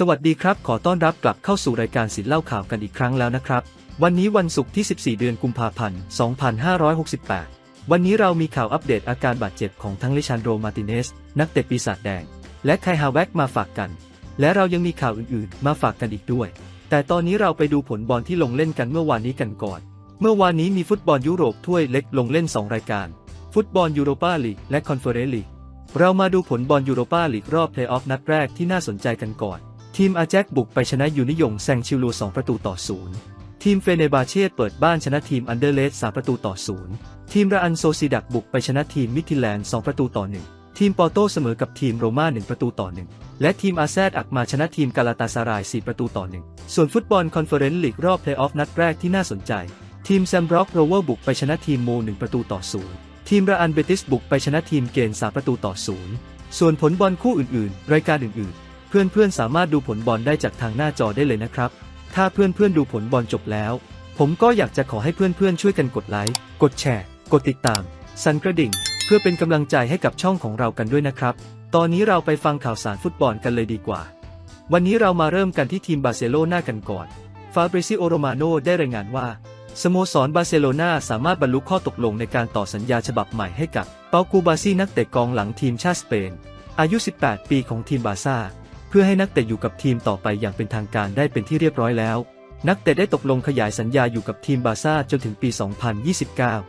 สวัสดีครับ ขอต้อนรับกลับเข้าสู่รายการสินเล่าข่าวกันอีกครั้งแล้วนะครับ วันนี้วันศุกร์ที่ 14 เดือนกุมภาพันธ์ 2568 วันนี้เรามีข่าวอัปเดตอาการบาดเจ็บของทั้งลิชันโดมาติเนส นักเตะปีศาจแดง และไคฮาแวกมาฝากกัน และเรายังมีข่าวอื่นๆ มาฝากกันอีกด้วย แต่ตอนนี้เราไปดูผลบอลที่ลงเล่นกันเมื่อวานนี้กันก่อน เมื่อวานนี้มีฟุตบอลยุโรปถ้วยเล็กลงเล่น 2 รายการ ฟุตบอลยูโรปาลีกและคอนเฟอเรนซ์ลีกเรามาดูผลบอลยูโรปาลีกรอบเพลย์ออฟนัดแรกที่น่าสนใจกันก่อน ทีมอาแจ็คบุกไปชนะยูนิยงแซงชิลู2ประตูต่อศูนย์ทีมเฟเนบาเช่เปิดบ้านชนะทีมอันเดอร์เลส3ประตูต่อศูนย์ทีมราอันโซซิดักบุกไปชนะทีมมิทิแลนด์2ประตูต่อ1ทีมปอโตเสมอกับทีมโรม่า1ประตูต่อ1และทีมอาแซดอักมาชนะทีมกาลาตาซาราย 4 ประตูต่อ1ส่วนฟุตบอลคอนเฟอเรนซ์ลีกรอบเพลย์ออฟนัดแรกที่น่าสนใจ ทีมแซมบร็อกโรเวอร์บุกไปชนะทีมโม1ประตูต่อศูนย์ทีมราอันเบติสบุกไปชนะทีมเกน3ประตูต่อศูนย์ส่วนผลบอลคู่อื่นๆ รายการอื่นๆ เพื่อนๆสามารถดูผลบอลได้จากทางหน้าจอได้เลยนะครับ ถ้าเพื่อนๆดูผลบอลจบแล้ว ผมก็อยากจะขอให้เพื่อนๆช่วยกันกดไลค์ กดแชร์ กดติดตาม สั่นกระดิ่ง เพื่อเป็นกำลังใจให้กับช่องของเรากันด้วยนะครับ ตอนนี้เราไปฟังข่าวสารฟุตบอลกันเลยดีกว่า วันนี้เรามาเริ่มกันที่ทีมบาร์เซโลนากันก่อน ฟาบริซิโอโรมาโนได้รายงานว่าสโมสรบาร์เซโลนาสามารถบรรลุข้อตกลงในการต่อสัญญาฉบับใหม่ให้กับเปากูบาซีนักเตะกองหลังทีมชาติสเปน อายุ 18 ปีของทีมบาร์ซ่า เพื่อให้นักเตะอยู่กับทีมต่อไปอย่างเป็นทางการได้เป็นที่เรียบร้อยแล้ว นักเตะได้ตกลงขยายสัญญาอยู่กับทีมบาร์ซ่าจนถึงปี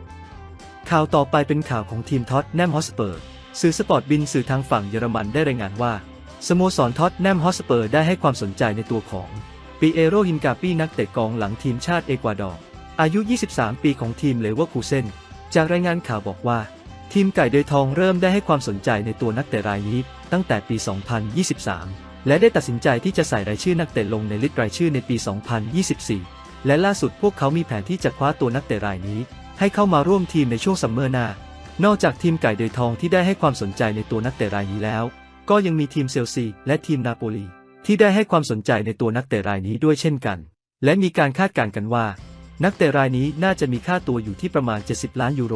2029 ข่าวต่อไปเป็นข่าวของทีมท็อตแนมฮอสเปอร์สื่อสปอร์ตบินสื่อทางฝั่งเยอรมันได้รายงานว่าสโมสรท็อตแนมฮอสเปอร์ได้ให้ความสนใจในตัวของปีเอโรฮินกาปี้นักเตะกองหลังทีมชาติเอกวาดอร์อายุ 23 ปีของทีมเลเวอร์คูเซนจากรายงานข่าวบอกว่า ทีมไก่เดยทองเริ่มได้ให้ความสนใจในตัวนักเตะรายนี้ตั้งแต่ปี 2023 และได้ตัดสินใจที่จะใส่รายชื่อนักเตะลงในลิสต์รายชื่อในปี 2024 และล่าสุดพวกเขามีแผนที่จะคว้าตัวนักเตะรายนี้ ให้เข้ามาร่วมทีมในช่วงซัมเมอร์หน้า นอกจากทีมไก่เดยทองที่ได้ให้ความสนใจในตัวนักเตะรายนี้แล้ว ก็ยังมีทีมเซลซีและทีมนาโปลีที่ได้ให้ความสนใจในตัวนักเตะรายนี้ด้วยเช่นกัน และมีการคาดการณ์กันว่า นักเตะรายนี้น่าจะมีค่าตัวอยู่ที่ประมาณ 70 ล้านยูโร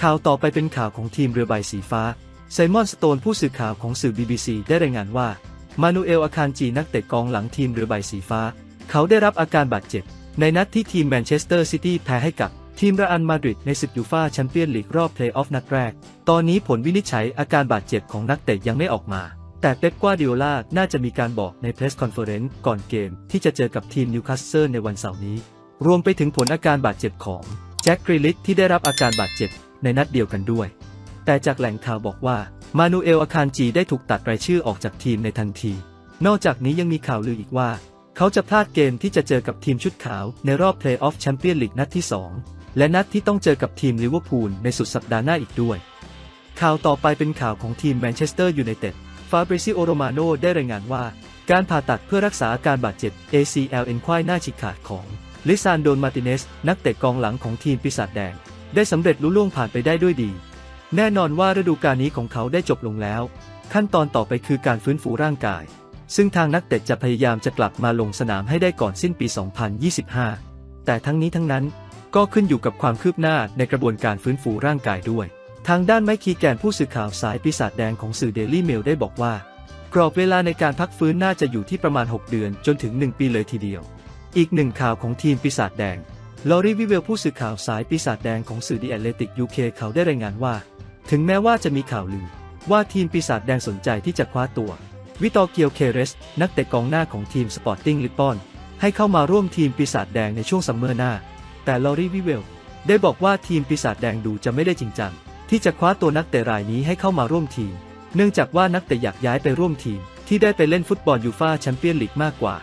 ข่าวต่อไปเป็นข่าวของทีมเรือใบสีฟ้าไซมอนสโตนผู้สื่อข่าวของสื่อ BBC ได้รายงานว่า มานูเอลอาคารจีนักเตะกองหลังทีมเรือใบสีฟ้า เขาได้รับอาการบาดเจ็บ ในนัดที่ทีมแมนเชสเตอร์ซิตี้แพ้ให้กับทีมเรอัลมาดริดในศึกยูฟ่าแชมเปี้ยนลีกรอบเพลย์ออฟนัดแรก ตอนนี้ผลวินิจฉัยอาการบาดเจ็บของนักเตะยังไม่ออกมา แต่เป๊ปกวาดิโอลาน่าจะมีการบอกในเพรสคอนเฟอเรนซ์ก่อนเกมที่จะเจอกับทีมนิวคาสเซิลในวันเสาร์นี้ รวมไปถึงผลอาการบาดเจ็บของแจ็คกริลิตที่ได้รับอาการบาดเจ็บในนัดเดียวกันด้วย แต่จากแหล่งข่าวบอกว่า มานูเอลอาคารจีได้ถูกตัดรายชื่อออกจากทีมในทันที นอกจากนี้ยังมีข่าวลืออีกว่า เขาจะพลาดเกมที่จะเจอกับทีมชุดขาวในรอบเพลย์ออฟแชมเปี้ยนลีกนัดที่ 2 และนัดที่ต้องเจอกับทีมลิเวอร์พูลในสุดสัปดาห์หน้าอีกด้วย ข่าวต่อไปเป็นข่าวของทีมแมนเชสเตอร์ยูไนเต็ด ฟาบริซิโอโรมาโนได้รายงานว่า การผ่าตัดเพื่อรักษาอาการบาดเจ็บ ACL เอ็นควายหน้าฉีกขาดของลิซานโดนมาร์ติเนสนักเตะกองหลังของทีมปีศาจแดง ได้สำเร็จลุล่วงผ่านไปได้ด้วยดี แน่นอนว่าฤดูกาลนี้ของเขาได้จบลงแล้ว ขั้นตอนต่อไปคือการฟื้นฟูร่างกาย ซึ่งทางนักเตะจะพยายามจะกลับมาลงสนามให้ได้ก่อนสิ้นปี 2025 แต่ทั้งนี้ทั้งนั้นก็ขึ้นอยู่กับความคืบหน้าในกระบวนการฟื้นฟูร่างกายด้วย ทางด้านไมคีแกนผู้สื่อข่าวสายปีศาจแดงของสื่อเดลี่เมลได้บอกว่า กรอบเวลาในการพักฟื้นน่าจะอยู่ที่ประมาณ 6 เดือนจนถึง 1 ปีเลยทีเดียว อีกหนึ่งข่าวของทีมปีศาจแดงลอรีวิเวลผู้สื่อข่าวสายปีศาจแดงของสื่อดีแอตเลติกยูเคเขาได้รายงานว่า ถึงแม้ว่าจะมีข่าวลือ ว่าทีมปีศาจแดงสนใจที่จะคว้าตัว วิตอเกียวเคเรส นักเตะกองหน้าของทีมสปอร์ติ้งลิปปอน ให้เข้ามาร่วมทีมปีศาจแดงในช่วงซัมเมอร์หน้า แต่ลอรีวิเวล ได้บอกว่าทีมปีศาจแดงดูจะไม่ได้จริงจังที่จะคว้าตัวนักเตะรายนี้ให้เข้ามาร่วมทีม เนื่องจากว่านักเตะอยากย้ายไปร่วมทีม ที่ได้ไปเล่นฟุตบอลยูฟ่าแชมเปี้ยนลีกมากกว่า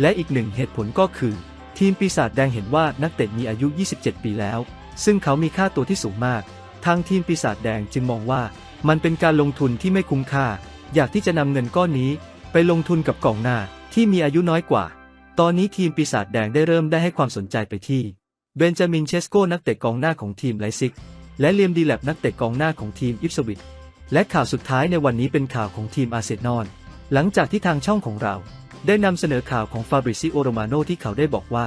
และอีกหนึ่งเหตุผลก็คือ ทีมปีศาจแดงเห็นว่านักเตะมีอายุ 27 ปีแล้ว ซึ่งเขามีค่าตัวที่สูงมาก ทางทีมปีศาจแดงจึงมองว่า มันเป็นการลงทุนที่ไม่คุ้มค่า อยากที่จะนำเงินก้อนนี้ ไปลงทุนกับกองหน้าที่มีอายุน้อยกว่า ตอนนี้ทีมปีศาจแดงได้เริ่มได้ให้ความสนใจไปที่เบนจามินเชสโกนักเตะกองหน้าของทีมไลซิก และเลียมดีแลบนักเตะกองหน้าของทีมอิฟสวิตและข่าวสุดท้ายในวันนี้เป็นข่าวของทีมอาเซนอลหลังจากที่ทางช่องของเรา ได้นำเสนอข่าวของฟาบริซิโอโรมาโนที่เขาได้บอกว่า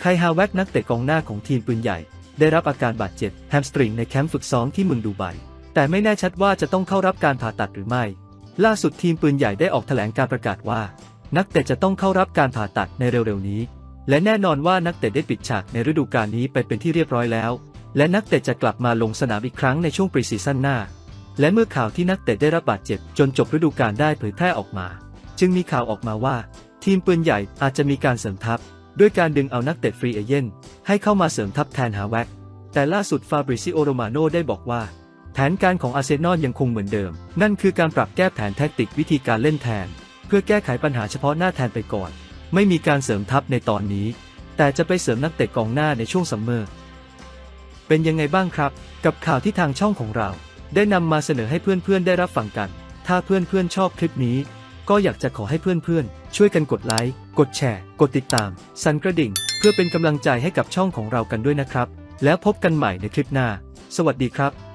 ไคฮาแวกนักเตะกองหน้าของทีมปืนใหญ่ ได้รับอาการบาดเจ็บแฮมสตริงในแคมป์ฝึกซ้อมที่เมืองดูไบ แต่ไม่แน่ชัดว่าจะต้องเข้ารับการผ่าตัดหรือไม่ ล่าสุดทีมปืนใหญ่ได้ออกแถลงการประกาศว่า นักเตะจะต้องเข้ารับการผ่าตัดในเร็วๆนี้ และแน่นอนว่านักเตะได้ปิดฉากในฤดูกาลนี้ไปเป็นที่เรียบร้อยแล้ว และนักเตะจะกลับมาลงสนามอีกครั้งในช่วงปรีซีซั่นหน้า และเมื่อข่าวที่นักเตะได้รับบาดเจ็บจนจบฤดูกาลได้เผยแพร่ออกมา จึงมีข่าวออกมาว่า ทีมปืนใหญ่อาจจะมีการเสริมทัพ ด้วยการดึงเอานักเตะฟรีเอเย่นให้เข้ามาเสริมทัพแทนฮาแวกแต่ล่าสุดฟาบริซิโอโรมาโนได้บอกว่า แผนการของอาร์เซนอลยังคงเหมือนเดิม นั่นคือการปรับแก้แผนแทคติกวิธีการเล่นแทน เพื่อแก้ไขปัญหาเฉพาะหน้าแทนไปก่อน ไม่มีการเสริมทัพในตอนนี้ แต่จะไปเสริมนักเตะกองหน้าในช่วงซัมเมอร์เป็นยังไงบ้างครับ กับข่าวที่ทางช่องของเรา ได้นำมาเสนอให้เพื่อนๆได้รับฟังกัน ถ้าเพื่อนๆชอบคลิปนี้ ก็อยากจะขอให้เพื่อนๆ ช่วยกันกดไลค์ กดแชร์ กดติดตาม สั่นกระดิ่ง เพื่อเป็นกำลังใจให้กับช่องของเรากันด้วยนะครับ แล้วพบกันใหม่ในคลิปหน้า สวัสดีครับ